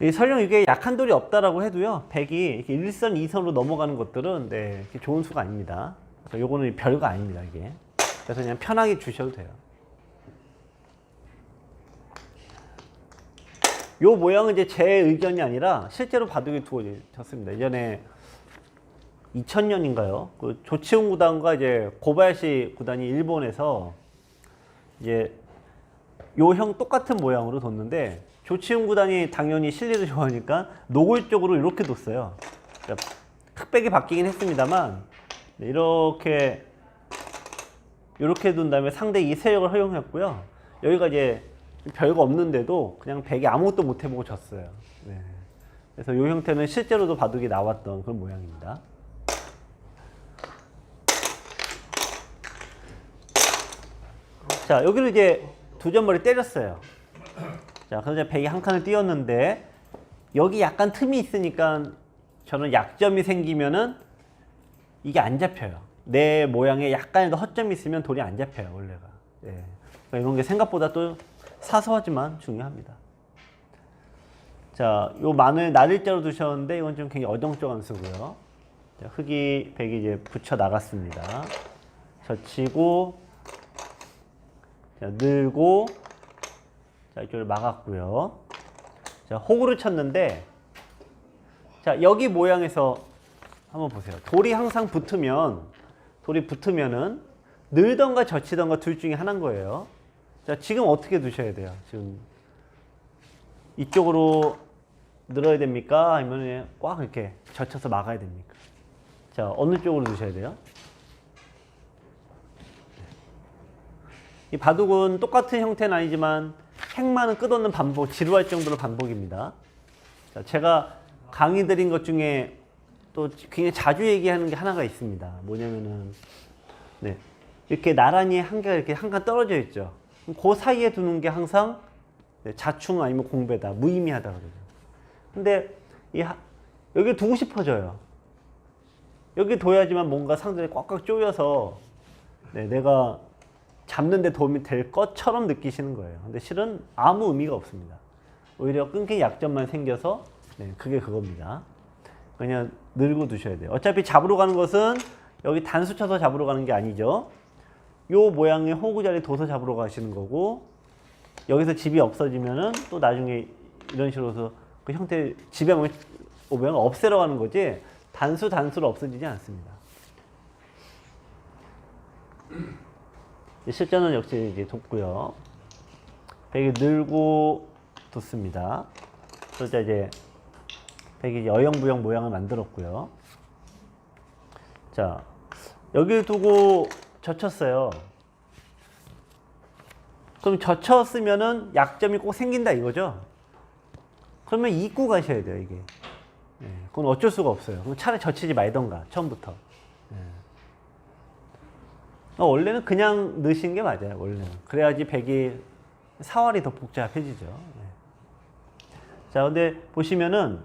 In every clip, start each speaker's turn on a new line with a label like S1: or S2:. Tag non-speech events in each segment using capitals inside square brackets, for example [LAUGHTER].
S1: 이 설령 이게 약한 돌이 없다라고 해도요, 100이 이렇게 1선, 2선으로 넘어가는 것들은 네, 좋은 수가 아닙니다. 그래서 요거는 별거 아닙니다, 이게. 그래서 그냥 편하게 주셔도 돼요. 요 모양은 이제 제 의견이 아니라 실제로 바둑이 두어졌습니다. 예전에 2000년인가요? 그 조치훈 구단과 이제 고바야시 구단이 일본에서 이제 요 형 똑같은 모양으로 뒀는데 조치훈 구단이 당연히 실리를 좋아하니까 노골적으로 이렇게 뒀어요. 그러니까 흑백이 바뀌긴 했습니다만 네, 이렇게 이렇게 둔 다음에 상대 이 세력을 허용했고요. 여기가 이제 별거 없는데도 그냥 백이 아무것도 못 해보고 졌어요. 네. 그래서 이 형태는 실제로도 바둑이 나왔던 그런 모양입니다. 자, 여기를 이제 두 점머리 때렸어요. 자, 그래서 이제 백이 한 칸을 띄웠는데 여기 약간 틈이 있으니까 저는 약점이 생기면은 이게 안 잡혀요. 내 모양에 약간의 허점이 있으면 돌이 안 잡혀요, 원래가. 예. 그러니까 이런 게 생각보다 또 사소하지만 중요합니다. 자, 요 마늘 나릴자로 두셨는데 이건 좀 굉장히 어정쩡한 수고요. 자, 흙이 백이 이제 붙여 나갔습니다. 젖히고 자, 늘고 자, 이쪽을 막았고요. 자, 호구를 쳤는데 자, 여기 모양에서 한번 보세요. 돌이 항상 붙으면 돌이 붙으면은 늘던가 젖히던가 둘 중에 하나인 거예요. 자, 지금 어떻게 두셔야 돼요? 지금 이쪽으로 늘어야 됩니까? 아니면 꽉 이렇게 젖혀서 막아야 됩니까? 자, 어느 쪽으로 두셔야 돼요? 이 바둑은 똑같은 형태는 아니지만 핵만은 끝없는 반복, 지루할 정도로 반복입니다. 자, 제가 강의 드린 것 중에 또 굉장히 자주 얘기하는 게 하나가 있습니다. 뭐냐면은 네. 이렇게 나란히 한 개가 이렇게 한 칸 떨어져 있죠. 그 사이에 두는 게 항상 네, 자충 아니면 공배다, 무의미하다 그러죠. 근데 이 하- 여기 두고 싶어져요. 여기 둬야지만 뭔가 상대를 꽉꽉 조여서 네, 내가 잡는 데 도움이 될 것처럼 느끼시는 거예요. 근데 실은 아무 의미가 없습니다. 오히려 끊긴 약점만 생겨서 네, 그게 그겁니다. 그냥 늘고 두셔야 돼요. 어차피 잡으러 가는 것은 여기 단수 쳐서 잡으러 가는 게 아니죠. 요 모양의 호구 자리 둬서 잡으러 가시는 거고 여기서 집이 없어지면은 또 나중에 이런 식으로 해서 그 형태 집에 오면 없애러 가는 거지 단수 단수로 없어지지 않습니다. 실전은 역시 이제 돋고요. 백이 늘고 뒀습니다. 그러자 이제 백이 어영부영 모양을 만들었고요. 자, 여기 두고 젖혔어요. 그럼 젖혔으면은 약점이 꼭 생긴다 이거죠? 그러면 입고 가셔야 돼요, 이게. 예, 그건 어쩔 수가 없어요. 그럼 차라리 젖히지 말던가, 처음부터. 예. 어, 원래는 그냥 넣으시는 게 맞아요, 원래는. 그래야지 백이 사활이 더 복잡해지죠. 예. 자, 근데 보시면은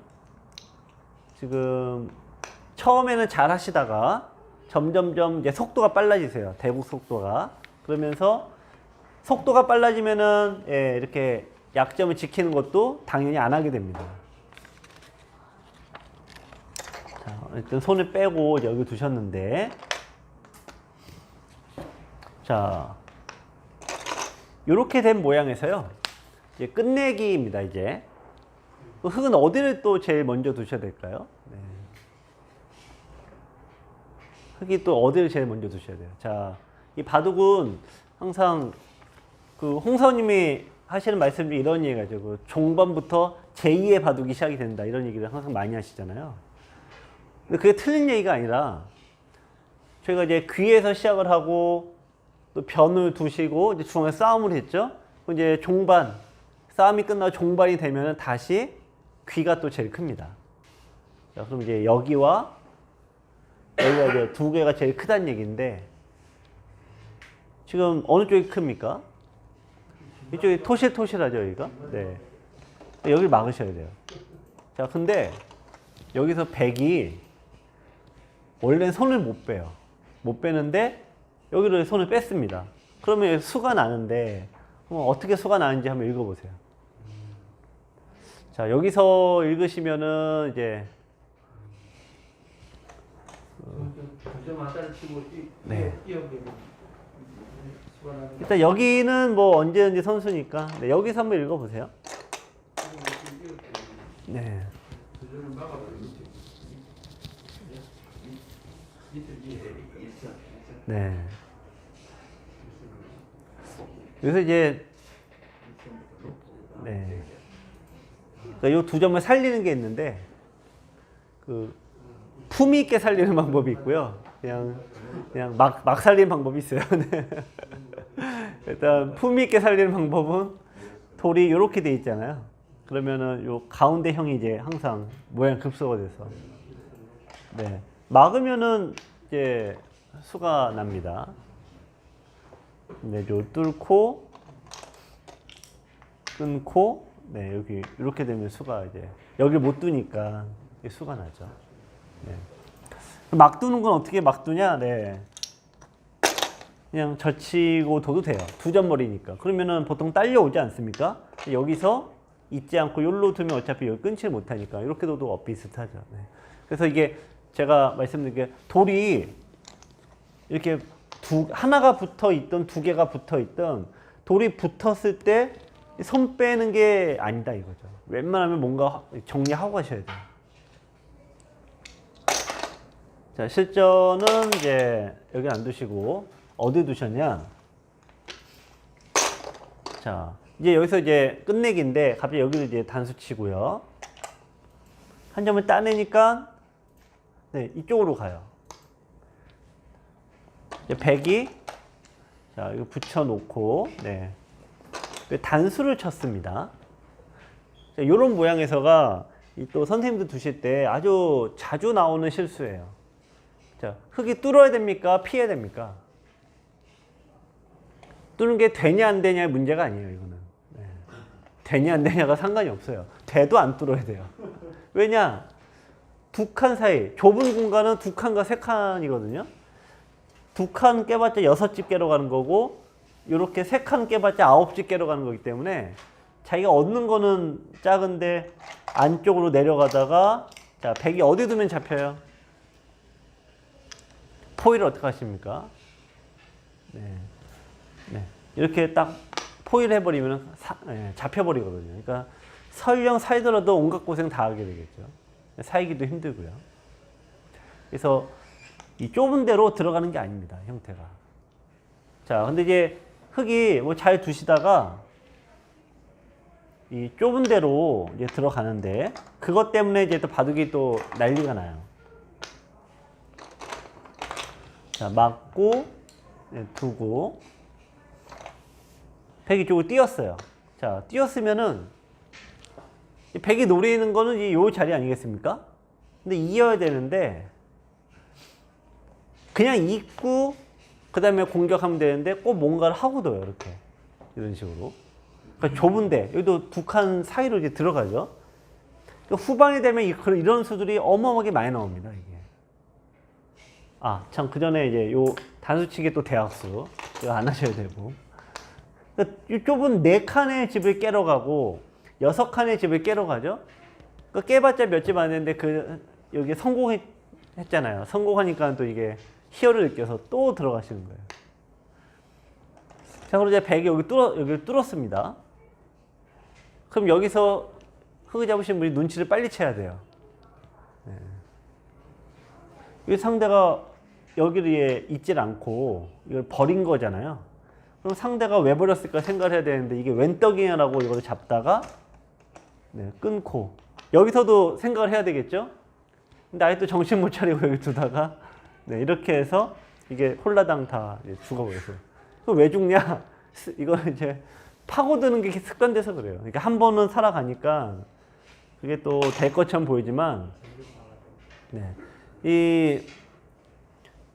S1: 지금 처음에는 잘 하시다가 점점점 이제 속도가 빨라지세요. 대북 속도가. 그러면서 속도가 빨라지면은 예, 이렇게 약점을 지키는 것도 당연히 안 하게 됩니다. 자, 일단 손을 빼고 여기 두셨는데 자, 이렇게 된 모양에서요. 이제 끝내기입니다, 이제. 그 흙은 어디를 또 제일 먼저 두셔야 될까요? 네. 흙이 또 어디를 제일 먼저 두셔야 돼요? 자, 이 바둑은 항상 그 홍사님이 하시는 말씀 중에 이런 얘기가 죠. 그 종반부터 제2의 바둑이 시작이 된다. 이런 얘기를 항상 많이 하시잖아요. 근데 그게 틀린 얘기가 아니라 저희가 이제 귀에서 시작을 하고 또 변을 두시고 이제 중앙에 싸움을 했죠. 이제 종반 싸움이 끝나고 종반이 되면 다시 귀가 또 제일 큽니다. 자, 그럼 이제 여기와 여기가 이제 두 개가 제일 크다는 얘기인데 지금 어느 쪽이 큽니까? 이쪽이 토실토실하죠, 여기가? 네. 여기를 막으셔야 돼요. 자, 근데 여기서 백이 원래는 손을 못 빼요. 못 빼는데 여기를 손을 뺐습니다. 그러면 수가 나는데 어떻게 수가 나는지 한번 읽어보세요. 자, 여기서 읽으시면은 이제 네. 일단 여기는 뭐 언제든지 선수니까 네, 여기서 한번 읽어보세요. 네. 네. 여기서 이제 네. 그러니까 이두 점을 살리는 게 있는데 그 품위 있게 살리는 방법이 있고요. 그냥 그냥 막, 막 살리는 방법이 있어요. [LAUGHS] 네. 일단 품위 있게 살리는 방법은 돌이 이렇게 돼 있잖아요. 그러면은 요 가운데 형이 이제 항상 모양 급소가 돼서 네. 막으면은 이제 수가 납니다. 네, 요 뚫고 끊고 네, 여기 이렇게 되면 수가 이제 여기를 못 두니까 수가 나죠. 네. 막 두는 건 어떻게 막 두냐? 네. 그냥 젖히고 둬도 돼요. 두 점머리니까. 그러면은 보통 딸려오지 않습니까? 여기서 있지 않고 여기로 두면 어차피 여기 끊지 못하니까 이렇게 둬도 어 비슷하죠. 네. 그래서 이게 제가 말씀드린 게 돌이 이렇게 두 하나가 붙어 있던 두 개가 붙어 있던 돌이 붙었을 때 손 빼는 게 아니다 이거죠. 웬만하면 뭔가 정리하고 가셔야 돼요. 자 실전은 이제 여기 안 두시고 어디 두셨냐? 자 이제 여기서 이제 끝내기인데 갑자기 여기를 이제 단수 치고요. 한 점을 따내니까 네 이쪽으로 가요. 이제 100이 자 이거 붙여놓고 네 단수를 쳤습니다. 자, 이런 모양에서가 이또 선생님들 두실 때 아주 자주 나오는 실수예요. 자 흙이 뚫어야 됩니까? 피해야 됩니까? 뚫는 게 되냐 안 되냐의 문제가 아니에요 이거는. 네. 되냐 안 되냐가 상관이 없어요. 돼도 안 뚫어야 돼요. 왜냐? 두 칸 사이 좁은 공간은 두 칸과 세 칸이거든요. 두 칸 깨봤자 여섯 집게로 가는 거고 이렇게 세 칸 깨봤자 아홉 집게로 가는 거기 때문에 자기가 얻는 거는 작은데 안쪽으로 내려가다가 자 100이 어디 두면 잡혀요? 포일을 어떻게 하십니까? 네. 네. 이렇게 딱 포일 해버리면 사- 예, 잡혀버리거든요. 그러니까 설령 살더라도 온갖 고생 다 하게 되겠죠. 사이기도 힘들고요. 그래서 이 좁은 데로 들어가는 게 아닙니다. 형태가. 자, 근데 이제 흙이 뭐 잘 두시다가 이 좁은 데로 이제 들어가는데 그것 때문에 이제 또 바둑이 또 난리가 나요. 자, 맞고 네, 두고 백이 쪽으로 뛰었어요. 자, 뛰었으면은 이 백이 노리는 거는 이 요 자리 아니겠습니까? 근데 이어야 되는데 그냥 잊고 그 다음에 공격하면 되는데 꼭 뭔가를 하고 둬요 이렇게. 이런 식으로. 그러니까 좁은데 여기도 두 칸 사이로 이제 들어가죠. 그러니까 후반이 되면 이런 수들이 어마어마하게 많이 나옵니다 이게. 아참 그 전에 이제 요 단수치기 또 대학수. 이거 안 하셔야 되고. 그러니까 이 좁은 네 칸의 집을 깨러 가고 여섯 칸의 집을 깨러 가죠. 그 깨봤자 몇 집안 되는데 그 여기 성공했잖아요. 성공하니까 또 이게 희열을 느껴서 또 들어가시는 거예요. 자, 그럼 이제 백이 여기 뚫어 여기 뚫었습니다. 그럼 여기서 흙을 잡으신 분이 눈치를 빨리 채야 돼요. 네. 이 상대가 여기에 있질 않고 이걸 버린 거잖아요. 그럼 상대가 왜 버렸을까 생각을 해야 되는데 이게 웬 떡이냐라고 이걸 잡다가 네, 끊고 여기서도 생각을 해야 되겠죠? 근데 또 정신 못 차리고 여기 두다가 네, 이렇게 해서 이게 홀라당 다 죽어버렸어요. 그럼 왜 죽냐? 스- [LAUGHS] 이거 이제 파고드는 게 습관돼서 그래요. 그러니까 한 번은 살아가니까 그게 또 될 것처럼 보이지만 네. 이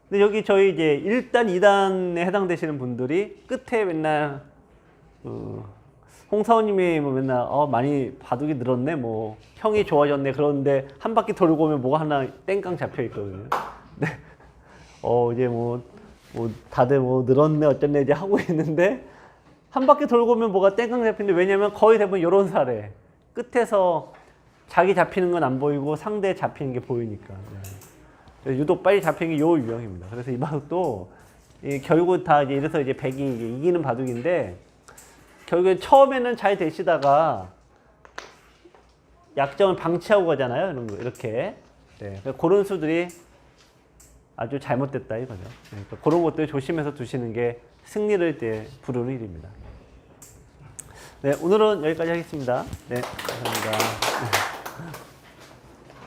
S1: 근데 여기 저희 이제 1단, 2단에 해당되시는 분들이 끝에 맨날 어, 홍사원님이 뭐 맨날 어 많이 바둑이 늘었네 뭐 형이 좋아졌네 그런데 한 바퀴 돌고 오면 뭐가 하나 땡깡 잡혀 있거든요. 네. 어 이제 뭐, 뭐 다들 뭐 늘었네 어쨌네 이제 하고 [LAUGHS] 있는데 한 바퀴 돌고 오면 뭐가 땡깡 잡히는데 왜냐면 거의 대부분 이런 사례 끝에서 자기 잡히는 건 안 보이고 상대 잡히는 게 보이니까. 네. 유독 빨리 잡히는 게 요 유형입니다. 그래서 이 바둑도 이 결국 다 이제 이래서 이제 백이 이제 이기는 바둑인데 결국에 처음에는 잘 되시다가 약점을 방치하고 가잖아요. 이런 거 이렇게. 네. 그런 수들이 아주 잘못됐다 이거죠. 네. 그러니까 그런 것들 조심해서 두시는 게 승리를 이제 부르는 일입니다. 네, 오늘은 여기까지 하겠습니다. 네, 감사합니다.